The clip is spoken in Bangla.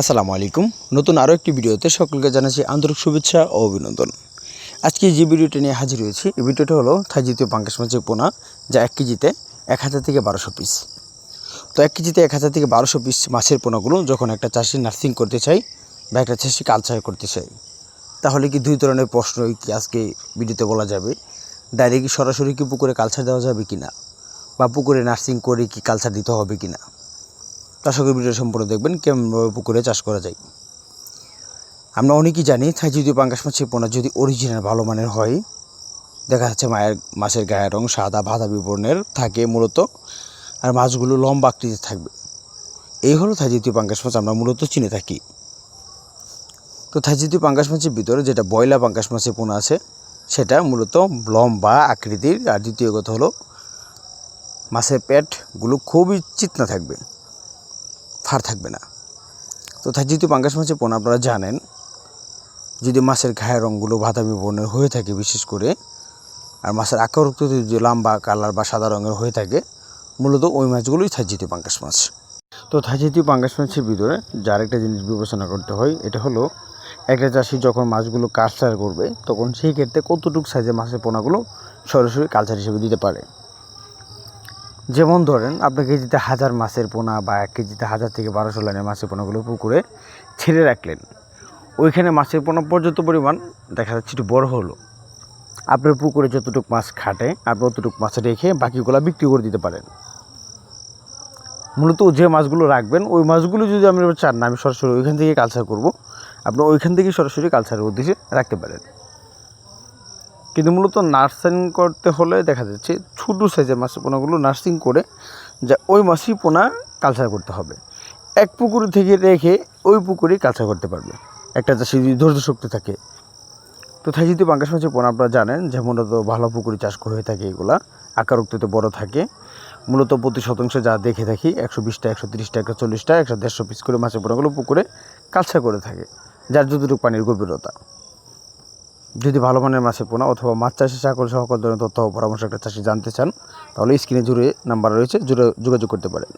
আসসালামু আলাইকুম। নতুন আরও একটি ভিডিওতে সকলকে জানাচ্ছি আন্তরিক শুভেচ্ছা ও অভিনন্দন। আজকে যে ভিডিওটি নিয়ে হাজির হয়েছি, এই ভিডিওটা হলো থাই জাতীয় পাঙ্কাশ মাছের পোনা, যা এক কেজিতে এক হাজার থেকে বারোশো পিস তো এক কেজিতে এক হাজার থেকে বারোশো পিস মাছের পোনাগুলো যখন একটা চাষি নার্সিং করতে চাই বা একটা চাষি কালচার করতে চাই, তাহলে কি দুই ধরনের প্রশ্নই কি আজকে ভিডিওতে বলা যাবে? ডাইরেক্ট সরাসরি কি পুকুরে কালচার দেওয়া যাবে কি না বা পুকুরে নার্সিং করে কি কালচার দিতে হবে কি না করি ভিডিও সম্পূর্ণ দেখবেন, কেমনভাবে পুকুরে চাষ করা যায়। আমরা অনেকেই জানি, থাই যদি পাঙ্গাস মাছের পোনা যদি অরিজিনাল ভালো মানের হয়, দেখা যাচ্ছে মায়ের, মাছের গায়ের রং সাদা বাদামি বর্ণের থাকে মূলত, আর মাছগুলো লম্বা আকৃতিতে থাকবে। এই হলো থাইজিতীয় পাঙ্গাস মাছ আমরা মূলত চিনে থাকি। তো থাইজিতীয় পাঙ্গাস মাছের ভিতরে যেটা বয়লা পাঙ্গাস মাছের পোনা আছে, সেটা মূলত লম্বা আকৃতির, আর দ্বিতীয় কথা হলো, মাছের পেটগুলো খুবই চিতনা থাকবে। ফার থাকবে না। তো যেহেতু পাঙ্গাস মাছের পোনা আপনারা জানেন, যদি মাছের ঘায়ের রঙগুলো বাদামি বর্ণের হয়ে থাকে বিশেষ করে, আর মাছের আকার যদি লম্বা কালার বা সাদা রঙের হয়ে থাকে, মূলত ওই মাছগুলোই থাইজিতীয় পাঙ্গাস মাছ। তো থাইজিতীয় পাঙ্গাস মাছের ভিতরে যার একটা জিনিস বিবেচনা করতে হয়, এটা হলো একটা চাষি যখন মাছগুলো কালচার করবে, তখন সেই ক্ষেত্রে কতটুকু সাইজের মাছের পোনাগুলো সরাসরি কালচার হিসেবে দিতে পারে। যেমন ধরেন আপনি কেজিতে হাজার মাছের পোনা বা এক কেজিতে হাজার থেকে বারোশো লাইনের মাছের পোনাগুলো পুকুরে ছেড়ে রাখলেন। ওইখানে মাছের পোনা পর্যাপ্ত পরিমাণ দেখা যাচ্ছে একটু বড় হলো। আপনার পুকুরে যতটুকু মাছ খাটে, আপনি অতটুকু মাছ রেখে বাকিগুলো বিক্রি করে দিতে পারেন। মূলত যে মাছগুলো রাখবেন, ওই মাছগুলো যদি আপনি চান না, আমি সরাসরি ওইখান থেকে কালচার করব। আপনি ওইখান থেকে সরাসরি কালচারের উদ্দেশ্যে রাখতে পারেন। কিন্তু মূলত নার্সিং করতে হলে দেখা যাচ্ছে ছোটো সাইজের মাছের পোনাগুলো নার্সিং করে যা ওই মাছই পোনা কালচার করতে হবে। এক পুকুর থেকে রেখে ওই পুকুরেই কালচার করতে পারবে। একটা চাষি যদি ধৈর্য শক্তি থাকে। তো যদি পাঙ্গাস মাছের পোনা আপনারা জানেন যে মূলত ভালো পুকুরে চাষ করে হয়ে থাকে এগুলা, আকার উক্তিতে বড় থাকে। মূলত প্রতি শতাংশে যা দেখে থাকি, একশো বিশটা, একশো তিরিশটা, একশো চল্লিশটা, একশো দেড়শো পিস করে মাছের পোনাগুলো পুকুরে কালচার করে থাকে, যার যতটুকু পানির গভীরতা। যদি ভালো মানের মাছের পোনা অথবা মাছ চাষে চাকরি সকল ধরনের তথ্য ও পরামর্শ একটা চাষি জানতে চান, তাহলে স্ক্রিনে জুড়ে নাম্বার রয়েছে, জুড়ে যোগাযোগ করতে পারেন।